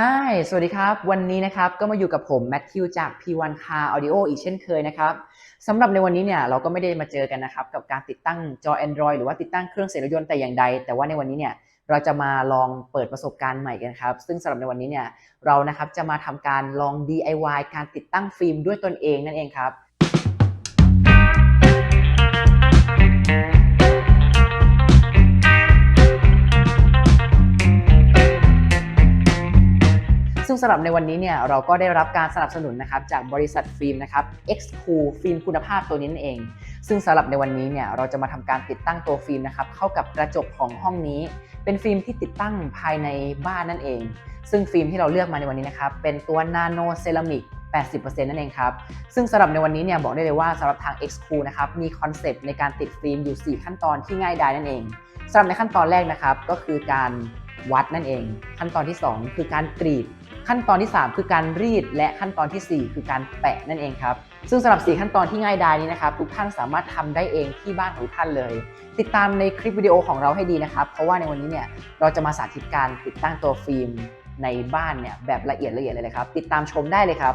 Hi สวัสดีครับ วันนี้นะครับก็มาอยู่กับผมแมทธิวจาก P1 Car Audio อีกเช่นเคยนะครับสำหรับในวันนี้เนี่ยเราก็ไม่ได้มาเจอกันนะครับกับการติดตั้งจอ Android หรือว่าติดตั้งเครื่องเสียงรถยนต์แต่อย่างใด แต่ว่าในวันนี้เนี่ยเราจะมาลองเปิดประสบการณ์ใหม่กันครับ ซึ่งสำหรับในวันนี้เนี่ยเรานะครับจะมาทำการลอง DIY การติดตั้งฟิล์มด้วยตนเองนั่นเองครับ สำหรับในวันนี้เนี่ยเราก็ได้รับการสนับสนุนนะครับจากบริษัทฟิล์มนะครับ X Cool ฟิล์มคุณภาพตัวนี้นั่นเอง ซึ่งสำหรับในวันนี้เนี่ยเราจะมาทำการติดตั้งตัวฟิล์มนะครับเข้ากับกระจกของห้องนี้ เป็นฟิล์มที่ติดตั้งภายในบ้านนั่นเอง ซึ่งฟิล์มที่เราเลือกมาในวันนี้นะครับเป็นตัวนาโนเซรามิก80%นั่นเองครับ ซึ่งสำหรับในวันนี้เนี่ยบอกได้เลยว่าสำหรับทาง X Cool นะครับมีคอนเซปต์ในการติดฟิล์มอยู่ 4 ขั้นตอนที่ง่ายดายนั่นเองสำหรับในขั้นตอนแรกนะครับก็คือการวัดนั่นเอง ขั้นตอนที่ 2 คือการกรีด ขั้นตอนที่ 3 คือการรีด และขั้นตอนทีสี่ 4 คือการแปะนั่นเองครับ ซึ่งสำหรับ 4 ขั้นตอนที่ง่ายดายนี้นะครับ ทุกท่านสามารถทำได้เองที่บ้านของท่านเลย ติดตามในคลิปวิดีโอของเราให้ดีนะครับ เพราะว่าในวันนี้เนี่ยเราจะมาสาธิตการติดตั้งตัวฟิล์มในบ้านเนี่ยแบบละเอียดละเอียดเลยนะครับ ติดตามชมได้เลยครับ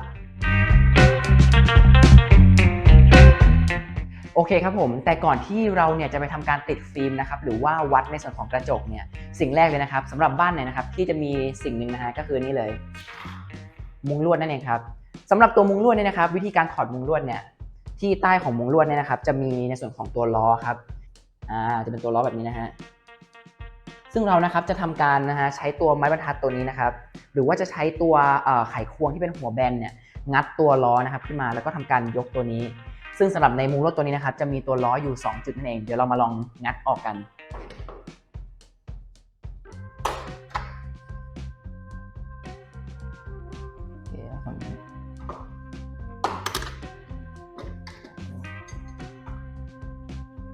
เคครับผม แต่ก่อนที่เราเนี่ยจะไปทำการติดฟิล์มนะครับหรือว่าวัดในส่วนของกระจกเนี่ยสิ่งแรกเลยนะครับสำหรับบ้านเนี่ยนะครับที่จะมีสิ่งหนึ่งนะฮะก็คือนี่เลย มุ้งลวดนั่นเองครับสำหรับตัวมุ้งลวดเนี่ยนะครับ วิธีการถอดมุ้งลวดเนี่ยที่ใต้ของมุ้งลวดเนี่ยนะครับ จะมีในส่วนของตัวล้อครับอ่าจะเป็นตัวล้อแบบนี้นะฮะซึ่งเรานะครับจะทำการนะฮะใช้ตัวไม้บรรทัดตัวนี้นะครับ หรือว่าจะใช้ตัวไขควงที่เป็นหัวแบนเนี่ยงัดตัวล้อนะครับขึ้นมาแล้วก็ทำการยกตัวนี้ ซึ่งสำหรับในมุ้งลวดตัวนี้นะครับจะมีตัวล้ออยู่ 2 จุดนั่นเอง เดี๋ยวเรามาลองงัดออกกัน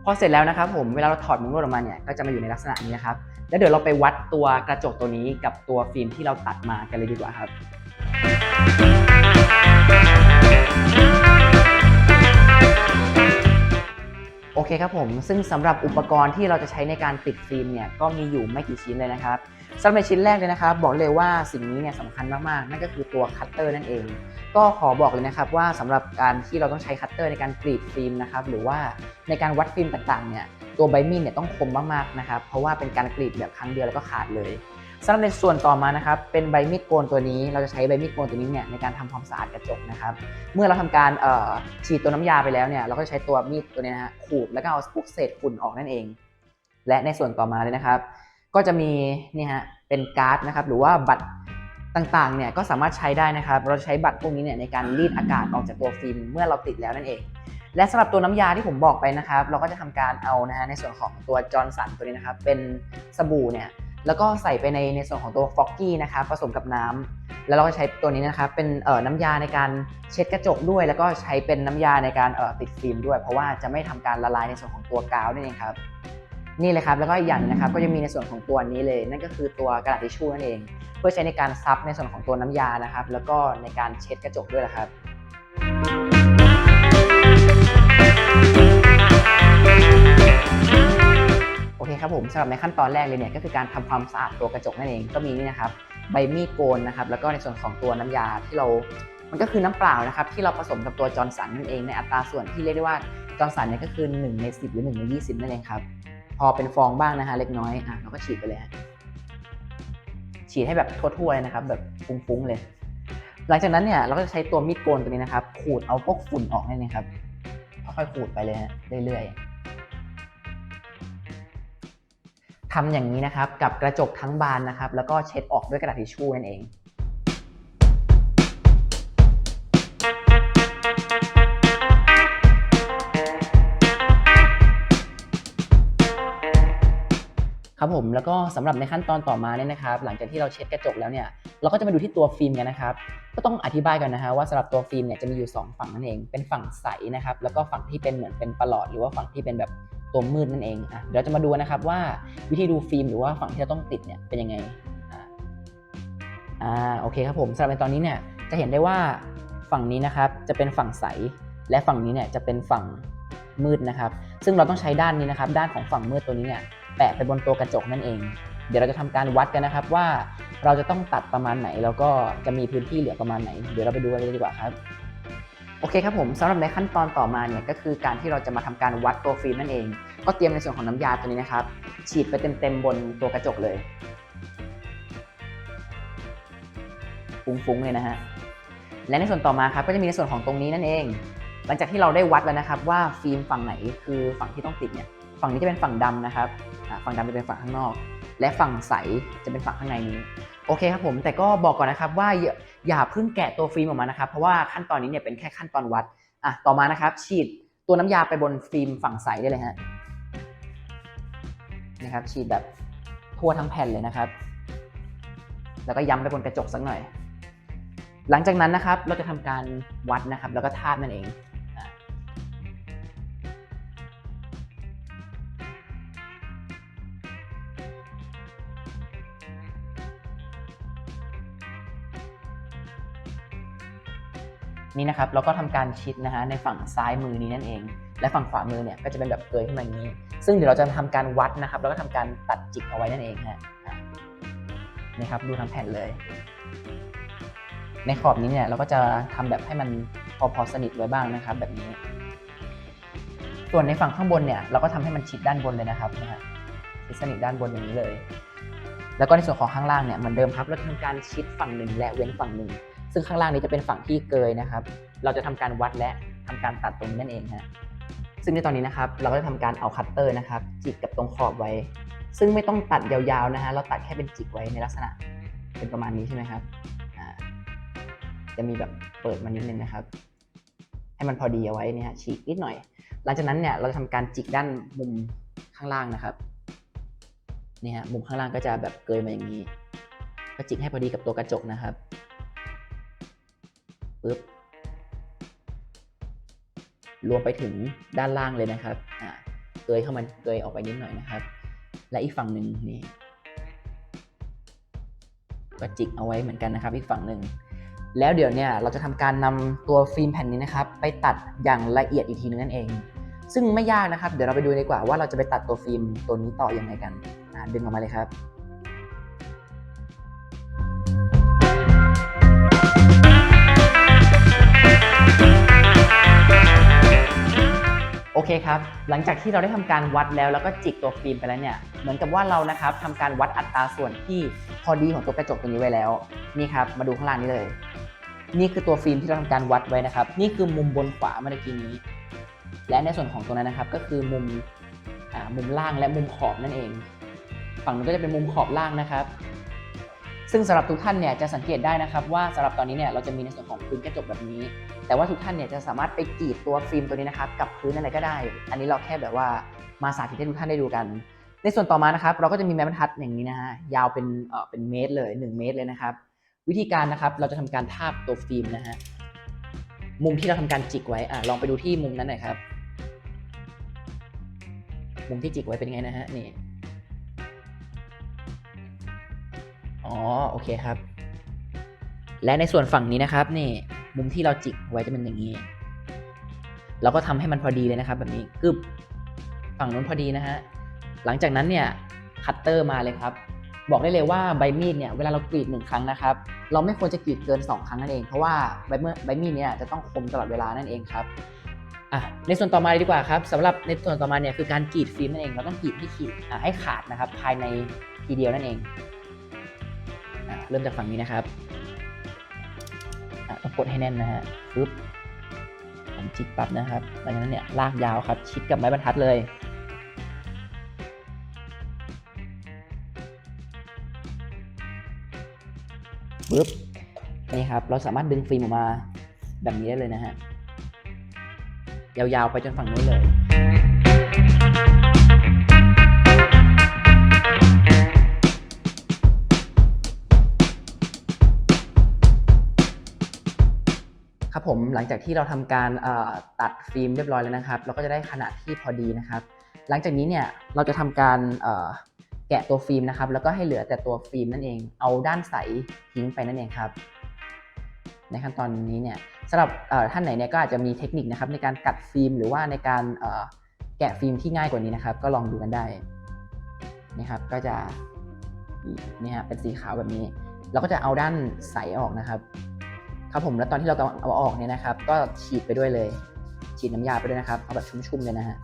พอเสร็จแล้วนะครับผมเวลาเราถอดมุ้งลวดออกมาเนี่ยก็จะมาอยู่ในลักษณะนี้นะครับ แล้วเดี๋ยวเราไปวัดตัวกระจกตัวนี้กับตัวฟิล์มที่เราตัดมากันเลยดีกว่าครับ โอเคครับผม ซึ่งสำหรับอุปกรณ์ที่เราจะใช้ในการติดฟิล์มเนี่ยก็มีอยู่ไม่กี่ชิ้นเลยนะครับสำหรับชิ้นแรกเลยนะครับ บอกเลยว่าสิ่งนี้เนี่ยสำคัญมากๆ นั่นก็คือตัวคัตเตอร์นั่นเอง ก็ขอบอกเลยนะครับว่าสำหรับการที่เราต้องใช้คัตเตอร์ในการกรีดฟิล์มนะครับหรือว่าในการวัดฟิล์มต่างๆเนี่ยตัวใบมีดเนี่ยต้องคมมากๆนะครับเพราะว่าเป็นการกรีดแบบครั้งเดียวแล้วก็ขาดเลย สำหรับในส่วนต่อมานะครับเป็นใบมีดโกนตัวนี้ เราจะใช้ใบมีดโกนตัวนี้เนี่ยในการทำความสะอาดกระจกนะครับเมื่อเราทำการฉีดตัวน้ำยาไปแล้วเนี่ยเราก็ใช้ตัวมีดตัวนี้นะฮะขูดแล้วก็เอาพวกเศษฝุ่นออกนั่นเอง และในส่วนต่อมาเลยนะครับ ก็จะมีนี่ฮะเป็นการ์ดนะครับหรือว่าบัตรต่างๆเนี่ยก็สามารถใช้ได้นะครับ เราใช้บัตรพวกนี้เนี่ยในการรีดอากาศออกจากตัวฟิล์มเมื่อเราติดแล้วนั่นเอง และสำหรับตัวน้ำยาที่ผมบอกไปนะครับ เราก็จะทำการเอานะฮะในส่วนของตัวจอร์นสันตัวนี้นะครับ เป็นสบู่เนี่ย แล้วก็ใส่ไปในในส่วนของตัวฟอกกี้นะครับผสมกับน้ำแล้วเราก็ใช้ตัวนี้นะครับเป็นเอ่อน้ำยาในการเช็ดกระจกด้วย แล้วก็ใช้เป็นน้ำยาในการเอ่อติดฟิล์มด้วย เพราะว่าจะไม่ทำการละลายในส่วนของตัวกาวนั่นเองครับนี่เลยครับแล้วก็อีกอย่างหนึงนะครับก็จะมีในส่วนของตัวนี้เลย นั่นก็คือตัวกระดาษทิชชู่นั่นเอง เพื่อใช้ในการซับในส่วนของตัวน้ำยานะครับ แล้วก็ในการเช็ดกระจกด้วยนะครับ ครับผมสำหรับในขั้นตอนแรกเลยเนี่ยก็คือการทำความสะอาดตัวกระจกนั่นเองก็มีนี่นะครับใบมีดโกนนะครับแล้วก็ในส่วนของตัวน้ำยาที่เรา มันก็คือน้ำเปล่านะครับที่เราผสมกับตัวจอร์นสันนั่นเองในอัตราส่วนที่เรียกได้ว่าจอร์นสันเนี่ยก็คือ 1 ใน 10 หรือ 1 ใน 20 นั่นเองครับ พอเป็นฟองบ้างนะฮะเล็กน้อยอะเราก็ฉีดไปเลยฮะฉีดให้แบบทั่วๆเลยนะครับ แบบฟุ้งๆเลย หลังจากนั้นเนี่ยเราก็จะใช้ตัวมีดโกนตัวนี้นะครับ ขูดเอาพวกฝุ่นออกนั่นเองครับค่อยๆขูดไปเลยฮะเรื่อยๆ ทำอย่างนี้นะครับกับกระจกทั้งบานนะครับ แล้วก็เช็ดออกด้วยกระดาษทิชชู่นั่นเองครับผมแล้วก็สำหรับในขั้นตอนต่อมาเนี่ยนะครับ หลังจากที่เราเช็ดกระจกแล้วเนี่ยเราก็จะมาดูที่ตัวฟิล์มกันนะครับ ก็ต้องอธิบายกันนะฮะว่าสำหรับตัวฟิล์มเนี่ยจะมีอยู่ 2 ฝั่งนั่นเอง เป็นฝั่งใสนะครับแล้วก็ฝั่งที่เป็นเหมือนเป็นประหลอด หรือว่าฝั่งที่เป็นแบบ ตัวมืดนั่นเองอะเดี๋ยวจะมาดูนะครับว่าวิธีดูฟิล์มหรือว่าฝั่งที่เราต้องติดเนี่ยเป็นยังไงอ่าอ่าโอเคครับผมสำหรับในตอนนี้เนี่ยจะเห็นได้ว่าฝั่งนี้นะครับจะเป็นฝั่งใสและฝั่งนี้เนี่ยจะเป็นฝั่งมืดนะครับ ซึ่งเราต้องใช้ด้านนี้นะครับ ด้านของฝั่งมืดตัวนี้เนี่ยแปะไปบนตัวกระจกนั่นเอง เดี๋ยวเราจะทำการวัดกันนะครับว่าเราจะต้องตัดประมาณไหน แล้วก็จะมีพื้นที่เหลือประมาณไหน เดี๋ยวเราไปดูกันเลยดีกว่าครับ โอเคครับผมสำหรับในขั้นตอนต่อมาเนี่ยก็คือการที่เราจะมาทำการวัดตัวฟิล์มนั่นเอง ก็เตรียมในส่วนของน้ำยาตัวนี้นะครับ ฉีดไปเต็มๆบนตัวกระจกเลยฟุ้งๆเลยนะฮะและในส่วนต่อมาครับก็จะมีในส่วนของตรงนี้นั่นเอง หลังจากที่เราได้วัดแล้วนะครับ ว่าฟิล์มฝั่งไหนคือฝั่งที่ต้องติดเนี่ยฝั่งนี้จะเป็นฝั่งดำนะครับฝั่งดำจะเป็นฝั่งข้างนอก และฝั่งใสจะเป็นฝั่งข้างในนี้ โอเคครับผมแต่ก็บอกก่อนนะครับว่าอย่าเพิ่งแกะตัวฟิล์มออกมานะครับ เพราะว่าขั้นตอนนี้เนี่ยเป็นแค่ขั้นตอนวัดอะต่อมานะครับ ฉีดตัวน้ำยาไปบนฟิล์มฝั่งใสได้เลยฮะนะครับฉีดแบบทั่วทั้งแผ่นเลยนะครับ แล้วก็ย้ำไปบนกระจกสักหน่อย หลังจากนั้นนะครับเราจะทำการวัดนะครับ แล้วก็ทาบนั่นเอง นี่นะครับเราก็ทำการชิดนะฮะในฝั่งซ้ายมือนี้นั่นเอง และฝั่งขวามือเนี่ยก็จะเป็นแบบเกยขึ้นมาอย่างนี้ ซึ่งเดี๋ยวเราจะทำการวัดนะครับ แล้วก็ทำการตัดจิกเอาไว้นั่นเองฮะอะนี่ครับดูทั้งแผ่นเลย ในขอบนี้เนี่ยเราก็จะทำแบบให้มันพอพอสนิทไว้บ้างนะครับ แบบนี้ ส่วนในฝั่งข้างบนเนี่ยเราก็ทำให้มันชิดด้านบนเลยนะครับนะฮะชิดสนิทด้านบนอย่างนี้เลย แล้วก็ในส่วนของข้างล่างเนี่ยเหมือนเดิมครับเราทำการชิดฝั่งหนึ่งและเว้นฝั่งหนึ่ง ซึ่งข้างล่างนี้จะเป็นฝั่งที่เกยนะครับ เราจะทำการวัดและทำการตัดตรงนี้นั่นเองฮะซึ่งในตอนนี้นะครับ เราก็จะทำการเอาคัตเตอร์นะครับ จิกกับตรงขอบไว้ ซึ่งไม่ต้องตัดยาวๆนะฮะเราตัดแค่เป็นจิกไว้ในลักษณะเป็นประมาณนี้ใช่ไหมครับจะมีแบบเปิดมานิดนึงนะครับ ให้มันพอดีเอาไว้เนี่ยฮะฉีกนิดหน่อย หลังจากนั้นเนี่ยเราจะทำการจิกด้านมุมข้างล่างนะครับเนี่ยฮะมุมข้างล่างก็จะแบบเกยมาอย่างนี้ ก็จิกให้พอดีกับตัวกระจกนะครับ ปึ๊บรวมไปถึงด้านล่างเลยนะครับอ่าเกยเข้ามาเกยออกไปนิดหน่อยนะครับ และอีกฝั่งหนึ่งนี่ก็จิกเอาไว้เหมือนกันนะครับ อีกฝั่งหนึ่งแล้วเดี๋ยวเนี่ยเราจะทำการนำตัวฟิล์มแผ่นนี้นะครับ ไปตัดอย่างละเอียดอีกทีนึงนั่นเอง ซึ่งไม่ยากนะครับ เดี๋ยวเราไปดูดีกว่าว่าเราจะไปตัดตัวฟิล์มตัวนี้ต่อยังไงกันดึงออกมาเลยครับ เคครับ หลังจากที่เราได้ทำการวัดแล้วแล้วก็จิกตัวฟิล์มไปแล้วเนี่ย เหมือนกับว่าเรานะครับทำการวัดอัตราส่วนที่พอดีของตัวกระจกตัวนี้ไว้แล้ว นี่ครับ มาดูข้างล่างนี้เลย นี่คือตัวฟิล์มที่เราทำการวัดไว้นะครับ นี่คือมุมบนขวาเมื่อกี้นี้ และในส่วนของตรงนั้นนะครับ ก็คือมุมอ่ามุมล่างและมุมขอบนั่นเอง ฝั่งนู้นก็จะเป็นมุมขอบล่างนะครับ ซึ่งสำหรับทุกท่านเนี่ยจะสังเกตได้นะครับว่าสำหรับตอนนี้เนี่ยเราจะมีในส่วนของพื้นกระจกแบบนี้ แต่ว่าทุกท่านเนี่ยจะสามารถไปกรีดตัวฟิล์มตัวนี้นะครับกับพื้นอะไรก็ได้ อันนี้เราแค่แบบว่ามาสาธิตให้ทุกท่านได้ดูกัน ในส่วนต่อมานะครับเราก็จะมีไม้บรรทัดอย่างนี้นะฮะยาวเป็นเอ่อเป็นเมตรเลย 1 เมตรเลยนะครับวิธีการนะครับเราจะทำการทาบตัวฟิล์มนะฮะมุมที่เราทำการจิกไว้อะลองไปดูที่มุมนั้นหน่อยครับ มุมที่จิกไว้เป็นไงนะฮะนี่ อ๋อโอเคครับ และในส่วนฝั่งนี้นะครับนี่มุมที่เราจิกไว้จะเป็นอย่างนี้ เราก็ทำให้มันพอดีเลยนะครับ แบบนี้กึบฝั่งนู้นพอดีนะฮะหลังจากนั้นเนี่ยคัตเตอร์มาเลยครับ บอกได้เลยว่าใบมีดเนี่ยเวลาเรากรีดหนึ่งครั้งนะครับ เราไม่ควรจะกรีดเกิน 2 ครั้งนั่นเอง เพราะว่าใบเมื่อใบมีดเนี่ยจะต้องคมตลอดเวลานั่นเองครับอะในส่วนต่อมาเลยดีกว่าครับสำหรับในส่วนต่อมาเนี่ยคือการกรีดฟิล์มนั่นเองเราต้องกรีดให้ขีดให้ขาดนะครับภายในทีเดียวนั่นเอง เริ่มจากฝั่งนี้นะครับต้องกดให้แน่นนะฮะปึ๊บผมจิกปั๊บนะครับหลังจากนั้นเนี่ยลากยาวครับ ชิดกับไม้บรรทัดเลยปึ๊บนี่ครับ เราสามารถดึงฟิล์มออกมาแบบนี้ได้เลยนะฮะ ยาวๆไปจนฝั่งนู้นเลย ผมหลังจากที่เราทำการตัดฟิล์มเรียบร้อยแล้วนะครับ เราก็จะได้ขนาดที่พอดีนะครับ หลังจากนี้เนี่ยเราจะทำการแกะตัวฟิล์มนะครับ แล้วก็ให้เหลือแต่ตัวฟิล์มนั่นเอง เอาด้านใสทิ้งไปนั่นเองครับ ในขั้นตอนนี้เนี่ยสำหรับท่านไหนเนี่ยก็อาจจะมีเทคนิคนะครับในการกัดฟิล์มหรือว่าในการแกะฟิล์มที่ง่ายกว่านี้นะครับ ก็ลองดูกันได้นะครับ ก็จะนี่ฮะเป็นสีขาวแบบนี้ เราก็จะเอาด้านใสออกนะครับ ครับผมแล้วตอนที่เรากำลังเอาออกเนี่ยนะครับ ก็ฉีดไปด้วยเลย ฉีดน้ำยาไปด้วยนะครับเอาแบบชุ่มๆเลยนะฮะ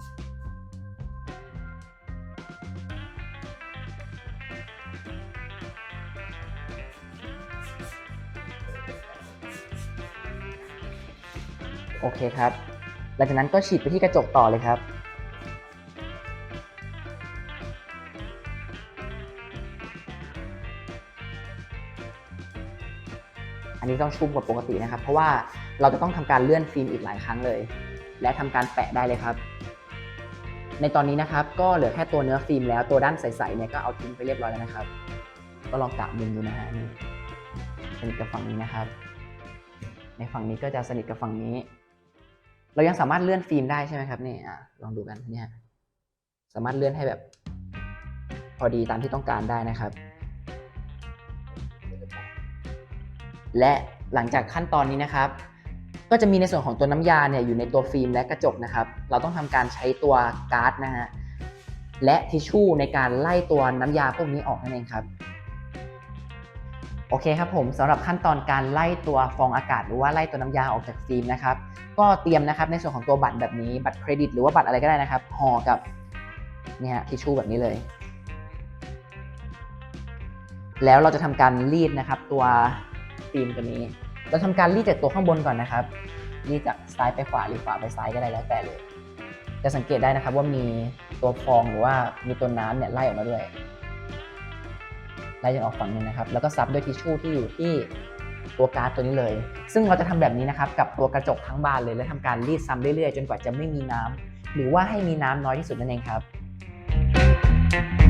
โอเคครับ หลังจากนั้นก็ฉีดไปที่กระจกต่อเลยครับ นี้ต้องชุ่มกว่าปกตินะครับ เพราะว่าเราจะต้องทำการเลื่อนฟิล์มอีกหลายครั้งเลย และทำการแปะได้เลยครับ ในตอนนี้นะครับ ก็เหลือแค่ตัวเนื้อฟิล์มแล้วตัวด้านใสๆเนี่ยก็เอาทิ้งไปเรียบร้อยแล้วนะครับ ก็ลองกะมุมดูนะฮะนี่สนิทกับฝั่งนี้นะครับ ในฝั่งนี้ก็จะสนิทกับฝั่งนี้ เรายังสามารถเลื่อนฟิล์มได้ใช่ไหมครับนี่อะลองดูกันเนี่ยสามารถเลื่อนให้แบบ พอดีตามที่ต้องการได้นะครับ และหลังจากขั้นตอนนี้นะครับ ก็จะมีในส่วนของตัวน้ำยาเนี่ยอยู่ในตัวฟิล์มและกระจกนะครับ เราต้องทำการใช้ตัวการ์ดนะฮะและทิชชู่ในการไล่ตัวน้ำยาพวกนี้ออกนั่นเองครับโอเคครับผมสำหรับขั้นตอนการไล่ตัวฟองอากาศ หรือว่าไล่ตัวน้ำยาออกจากฟิล์มนะครับ ก็เตรียมนะครับในส่วนของตัวบัตรแบบนี้บัตรเครดิต หรือว่าบัตรอะไรก็ได้นะครับห่อกับเนี่ยทิชชู่แบบนี้เลย แล้วเราจะทำการรีดนะครับตัว ฟิล์มตัวนี้ เราทำการรีดจากตัวข้างบนก่อนนะครับ รีดจากซ้ายไปขวาหรือขวาไปซ้ายก็ได้แล้วแต่เลย จะสังเกตได้นะครับว่ามีตัวฟองหรือว่ามีตัวน้ำเนี่ยไล่ออกมาด้วย ไล่จากออกฝั่งนึงนะครับ แล้วก็ซับด้วยทิชชู่ที่อยู่ที่ตัวการ์ดตัวนี้เลย ซึ่งเราจะทำแบบนี้นะครับกับตัวกระจกทั้งบานเลย และทำการรีดซ้ำเรื่อยๆ จนกว่าจะไม่มีน้ำหรือว่าให้มีน้ำน้อยที่สุดนั่นเองครับโอ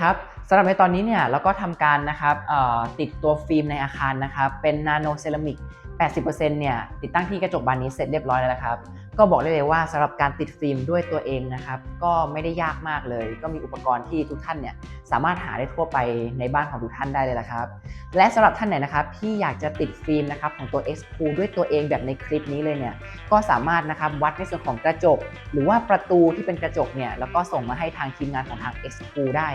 คครับสำหรับในตอนนี้เนี่ยเราก็ทำการนะครับติดตัวฟิล์มในอาคารนะครับเป็นนาโนเซรามิก80%เนี่ยติดตั้งที่กระจกบานนี้เสร็จเรียบร้อยแล้วนะครับ ก็บอกได้เลยว่าสำหรับการติดฟิล์มด้วยตัวเองนะครับ ก็ไม่ได้ยากมากเลย ก็มีอุปกรณ์ที่ทุกท่านเนี่ยสามารถหาได้ทั่วไปในบ้านของทุกท่านได้เลยละครับ และสำหรับท่านไหนนะครับที่อยากจะติดฟิล์มนะครับของตัว X p o o ด้วยตัวเองแบบในคลิปนี้เลยเนี่ยก็สามารถนะครับวัดในส่วนของกระจก หรือว่าประตูที่เป็นกระจกเนี่ยแล้วก็ส่งมาให้ทางทีมงานของทาง X p o o ได้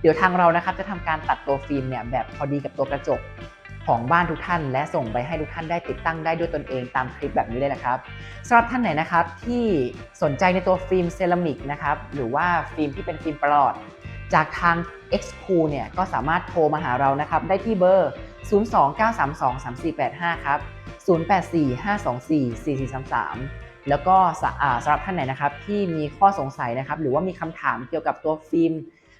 เดี๋ยวทางเรานะครับจะทำการตัดตัวฟิล์มเนี่ยแบบพอดีกับตัวกระจก ของบ้านทุกท่าน และส่งไปให้ทุกท่านได้ติดตั้งได้ด้วยตนเองตามคลิปแบบนี้เลยนะครับสำหรับท่านไหนนะครับที่สนใจในตัวฟิล์มเซรามิกนะครับหรือว่าฟิล์มที่เป็นฟิล์มปลอด จากทาง X p o o เนี่ยก็สามารถโทรมาหาเรานะครับได้ที่เบอร์ 029323485 ครับ 0845244433 แล้วก็สะอ่าสำหรับท่านไหนนะครับที่มีข้อสงสัยนะครับหรือว่ามีคำถามเกี่ยวกับตัวฟิล์ม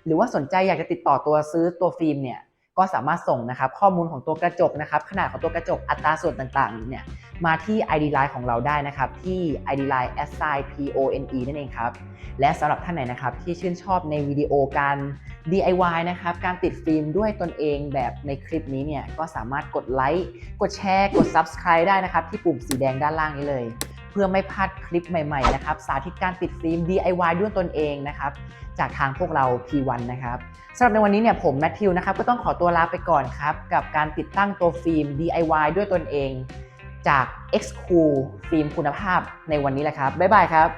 หรือว่าสนใจอยากจะติดต่อตัวซื้อตัวฟิล์มเนี่ย ก็สามารถส่งนะครับข้อมูลของตัวกระจกนะครับขนาดของตัวกระจกอัตราส่วนต่างๆเนี่ยมาที่ ID Line ของเราได้นะครับ ที่ ID Line s i p o n e นั่นเองครับ และสำหรับท่านไหนนะครับที่ชื่นชอบในวิดีโอการ DIY นะครับการติดฟิล์มด้วยตนเองแบบในคลิปนี้เนี่ยก็สามารถกดไลค์กดแชร์กด Subscribe ได้นะครับ ที่ปุ่มสีแดงด้านล่างนี้เลย พื่อไม่พลาดคลิปใหม่ๆนะครับสาธิตการติดฟิล์ม DIY ด้วยตนเองนะครับจากทางพวกเรา P1 นะครับสำหรับในวันนี้เนี่ยผมแมทธิวนะครับก็ต้องขอตัวลาไปก่อนครับกับการติดตั้งตัวฟิล์ม DIY ด้วยตนเอง จาก X Cool ฟิล์มคุณภาพในวันนี้แหละครับบ๊ายบายครับ